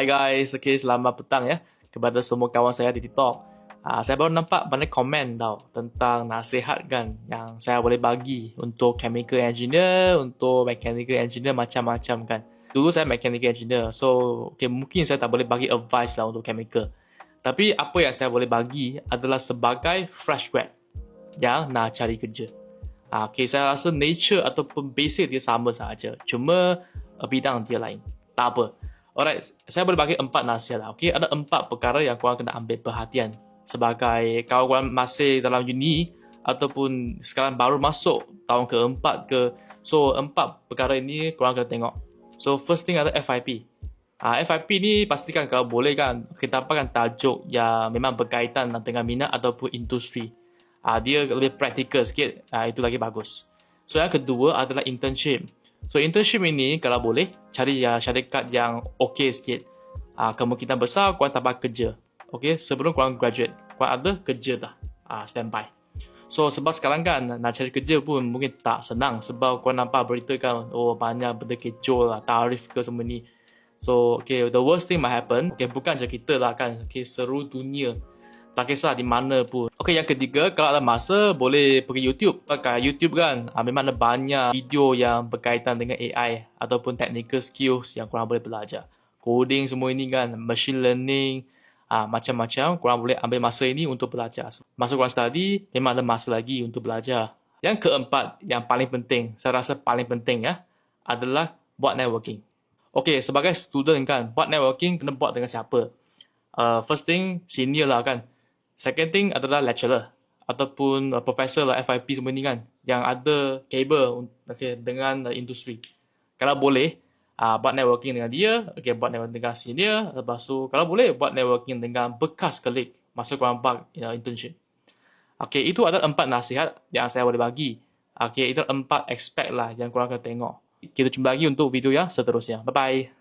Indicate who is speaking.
Speaker 1: Hai guys, okay, selamat petang ya kepada semua kawan saya di TikTok. Uh, saya baru nampak banyak komen tau tentang nasihat kan yang saya boleh bagi untuk chemical engineer, untuk mechanical engineer macam-macam kan. Dulu saya mechanical engineer, so okay, mungkin saya tak boleh bagi advice lah untuk chemical. Tapi apa yang saya boleh bagi adalah sebagai fresh grad yang nak cari kerja. Uh, okay, saya rasa nature ataupun basic dia sama saja. Cuma uh, bidang dia lain. Tak apa. Alright, saya boleh bagi empat nasihat lah. Okay, ada empat perkara yang korang kena ambil perhatian sebagai kalau korang masih dalam uni ataupun sekarang baru masuk tahun keempat ke. So, empat perkara ini korang kena tengok. So, first thing ada FIP. Uh, FIP ni pastikan kalau boleh kan kita dapatkan tajuk yang memang berkaitan dengan minat ataupun industri. Uh, dia lebih praktikal sikit, uh, itu lagi bagus. So, yang kedua adalah internship. So internship ini kalau boleh cari ya syarikat yang okey sikit. Ah kemungkinan besar kau dapat kerja. Okey, sebelum kau graduate, kau ada kerja dah. Ah standby. So sebab sekarang kan nak cari kerja pun mungkin tak senang sebab kau nampak berita kan oh banyak benda kecoh lah, tarif ke semua ni. So okay, the worst thing might happen. Okay, bukan je kita lah kan. Okay, seru dunia tak kisah di mana pun. Okey, yang ketiga, kalau ada masa, boleh pergi YouTube. Pakai YouTube kan, ah, memang ada banyak video yang berkaitan dengan AI ataupun technical skills yang korang boleh belajar. Coding semua ini kan, machine learning, ah, macam-macam, korang boleh ambil masa ini untuk belajar. Masa korang study, memang ada masa lagi untuk belajar. Yang keempat, yang paling penting, saya rasa paling penting ya, adalah buat networking. Okey, sebagai student kan, buat networking kena buat dengan siapa? Uh, first thing, senior lah kan. Second thing adalah lecturer ataupun uh, professor lah FIP semua ni kan yang ada kabel okay, dengan uh, industri. Kalau boleh, uh, buat networking dengan dia, okay, buat networking dengan senior, lepas tu kalau boleh buat networking dengan bekas klik masa korang buat uh, internship. Okay, itu adalah empat nasihat yang saya boleh bagi. Okay, itu empat aspek lah yang korang akan tengok. Kita jumpa lagi untuk video yang seterusnya. Bye-bye.